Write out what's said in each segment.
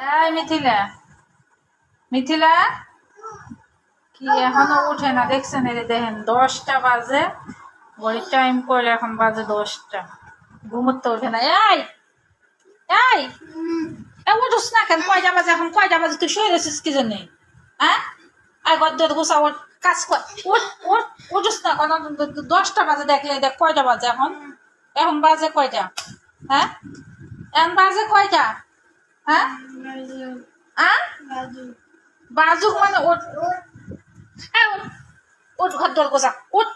এই মিথিলা। মিথিলা? কি এখনও উঠে না, দেখছেন এই দেখেন, দশটা বাজে। ঘড়ির টাইম করে এখন বাজে দশটা। ঘুমোতে ওঠে না। এই এই উঠুস না কেন? কয়টা বাজে এখন? কয়টা বাজে? তুই শুয়ে রয়েছিস কি জন্য? হ্যাঁ? আর গদ্দর গোসা ওঠ, কাজ কর। উঠ উঠ উঠুস না কেন? দশটা বাজে দেখলে দেখ, কয়টা বাজে এখন? এখন বাজে কয়টা? হ্যাঁ? এখন বাজে কয়টা? হ্যাঁ? বাজুক মানে ওঠ। হ্যাঁ ওঠ। ঘর দর গোসা ওঠ।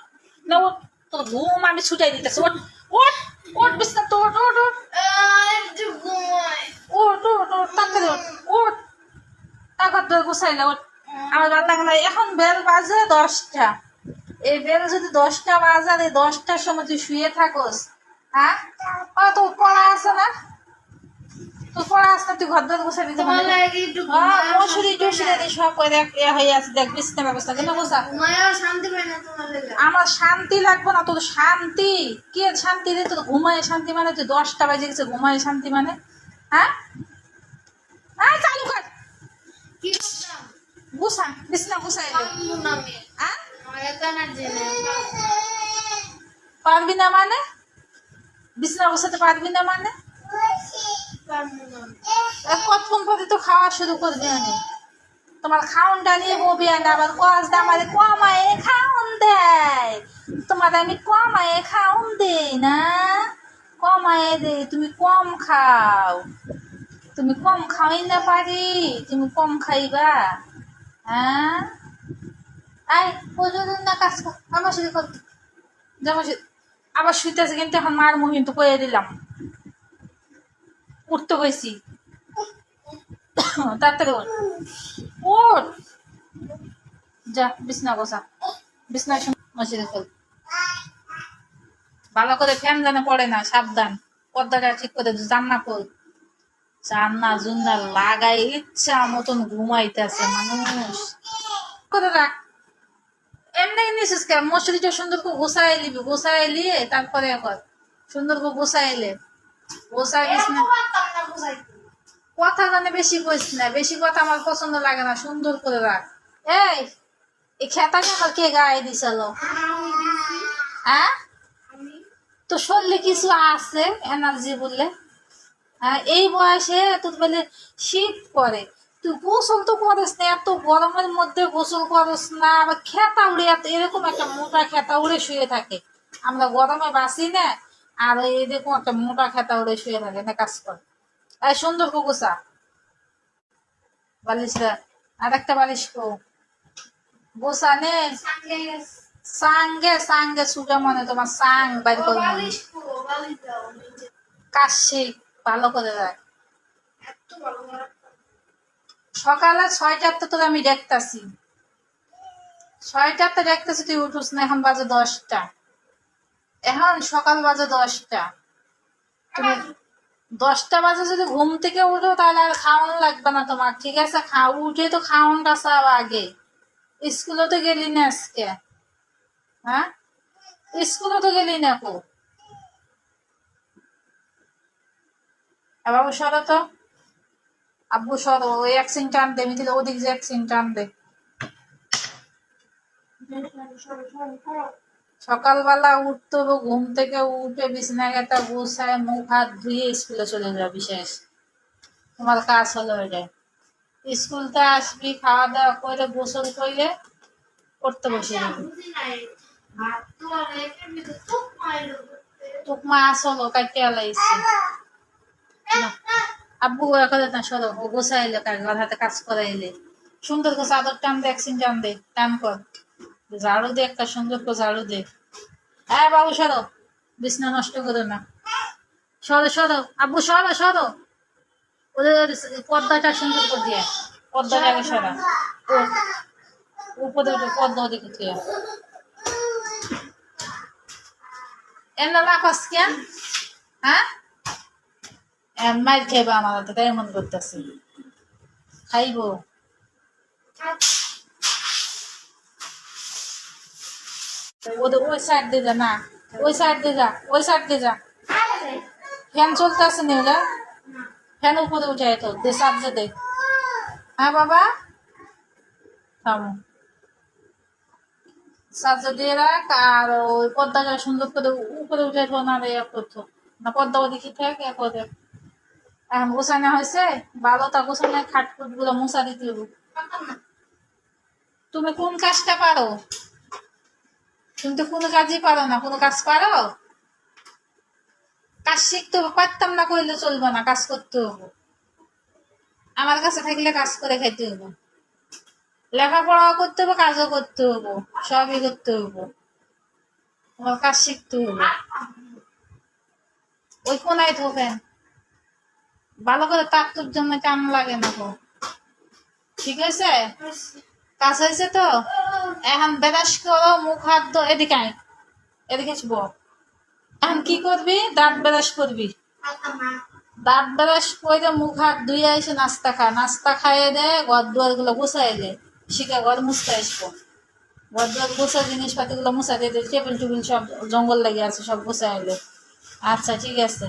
না, ওঠ। তোর ঘুম আমি ছুটাই দিতেছি। ওঠ। ওঠ। ওঠ, বিছনা তো গুছাইলে ওঠ। আমার ভালো এখন বেল বাজে দশটা। এই বেল যদি দশটা বাজে, আর এই দশটার সময় তুই শুয়ে থাকোস হ্যাঁ? তোর পড়া আছে না? পড়া তুই ঘর দর মশুরি টসুরি সব করে দেখ এ হয়ে আছে দেখ বিছনা ব্যবস্থা কেন গোসা শান্তি পাই না তোমার আমার শান্তি লাগবে না তোর শান্তি। কে শান্তি রে তোর ঘুমায় শান্তি মানে তুই দশটা বাজে গেছে ঘুমায় শান্তি মানে? হ্যাঁ? হ্যাঁ চালু কর। কি করতাম? গুছা বিছনা গুছাই দে হ্যাঁ? পারবি না মানে? বিছনা গুছাতে পারবি না মানে? কতক্ষণ পরে তো খাওয়া শুরু করবি আমি তোমার খাওনটা নিয়ে ববি আনে আবার কস আমার কমায়ে খাওন দেয়। তোমার আমি কমায়ে খাওন দেই না। কমায়ে দেই, তুমি কম খাও। তুমি কম খাওয়াই না পারি, তুমি কম খাইবা। হ্যাঁ? আই প্রতিদিন না কাজ কর, আমার সাথে কর। যেমন আবার শুইতেছে কিন্তু এখন মার মুখ কিন্তু কয়ে দিলাম। উঠতে গেছি। তাড়াতাড়ি ওঠ ভালো করে ফ্যান যেন পড়ে না, সাবধান। পর্দাটা ঠিক করে জান্না খোল জান্না জুন্না লাগাই ইচ্ছা মতন ঘুমাইতেছে মানুষ। করে রাখ। এমনি নিছিস কেন? মশুরিটা সুন্দর করে গোসাই নিবি গোসাই নিয়ে তারপরে কর। সুন্দর করে গোসাই এলে গোসাই বিছনা কথা জানে বেশি কইস না, বেশি কথা আমার পছন্দ লাগে না, সুন্দর করে রাখ। এই এই খেতাকে আবার কে গায়ে দিছিল? হ্যাঁ? তো শরীরে কিছু আছে এনার্জি বললে? হ্যাঁ এই বয়সে তোর বলে শীত করে তুই গোসল তো করিস না, এত গরমের মধ্যে গোসল করিস না, আবার খেতা উড়ে এত, এরকম একটা মোটা খেতা উড়ে শুয়ে থাকে। আমরা গরমে বাসি না, আর এরকম একটা মোটা খেতা উড়ে শুয়ে থাকে, না কাজ কর। এই সুন্দর কুকুসা বালিশটা আর একটা বালিশ কো গোসা নে। সাঙ্গে সাঙ্গে, সুজা মনে, তোমার সাং বাইর করে কাশি, ভালো করে করে সকালে ছয়টাতে তোর আমি দেখতাছি। ছয়টাতে দেখতেছি তুই উঠুস না, এখন বাজে দশটা। এখন সকাল বাজে দশটা। তুমি দশটা বাজে যদি ঘুম থেকে উঠো, তাহলে আর খাওয়ান লাগবে না তোমার, ঠিক আছে? খাও, উঠে তো খাওয়ানটা চাও আগে। স্কুলে তো গেলি না আজকে। হ্যাঁ? স্কুলে তো গেলি না কো? বাবু, সরো তো। আব্বু, সরো। ওই এক সিন টান দে মিথিলা ওদিক যে এক সিন টান দে সকালবেলা উঠতে হবে, ঘুম থেকে উঠে বিছনা গেটা গুছায় মুখ হাত ধুয়ে স্কুলে চলে যাবি বিশেষ তোমার কাজ হলো এটাই স্কুলতে আসবি, খাওয়া দাওয়া করে গোসল করলে পড়তে বসে যাবি বুঝি নাই ভাত তো আর একের ভিতরে তুক মাইলো তোক মা আসলো কাটতে আলাইছি আব্বু করে না সরো ও গোছাইলে, কাজ হাতে কাজ করাইলে। সুন্দর করে চাদর টান দে একদিন টান দে, টান কর। ঝাড়ু দে, একটা সুন্দর করে ঝাড়ু দে। হ্যাঁ বাবু, সরো। বিছনা নষ্ট করো না। সরো সরো। আব্বু, সরো সরো। ওদের পর্দাটা সুন্দর করে দিয়ে। পর্দাটা আগে সরা। উপরে পর্দা ওদিকে তুই এমন লাফাস কেন হ্যাঁ? এম মার খাইবা আমার হাতে, তাই মন করতেছি। খাইব। ওদের ওই সাইড দিয়ে যা, না, ওই সাইড দিয়ে যা, ওই সাইড দিয়ে যা। ফ্যান চলতে আছে না ওগুলা ফ্যান উপরে উঠে তো, দে সাবজে দে। হ্যাঁ বাবা? থামো। সাবজে দিয়ে রাখ, আর ওই পর্দাটা সুন্দর করে উপরে উঠে তো, না, রে করতো না পর্দা ওদিকে থাক ইয়া করে এখন গোছানো হয়েছে? ভালোটা গোছানো খাটকুটগুলো মশা দিতে তুমি কোন কাজটা পারো? তুমি কোনো কাজই পারো না, কোনো কাজ পারো কাজ শিখতে হবে, পারতাম না করলে চলবে না, কাজ করতে হবে। আমার কাছে থাকলে কাজ করে খাইতে হবে। লেখাপড়াও করতে হবে, কাজও করতে হবে, সবই করতে হবে। আমার কাজ শিখতে হবে। ওই কোনায় থাকেন। ভালো করে তার জন্য টান লাগে না ঠিক আছে কাজ হয়েছে তো? এখন বেরাস করো, মুখ, হাত ধো, এদিকে আয়। এদিকে আসব এখন কি করবি? দাঁত বেরাস করবি। দাঁত বেরাস করে মুখ, হাত ধুয়ে এসে নাস্তা খা। নাস্তা খাইয়ে দে ঘর দুয়ারগুলো গুছাই দে। শিখে ঘর মুছতে আসব। ঘর দুয়ার গুছা জিনিসপাতি গুলো মুছা দিয়ে টেবিল টুবিল সব জঙ্গল লেগে আছে, সব গুছাই আচ্ছা ঠিক আছে।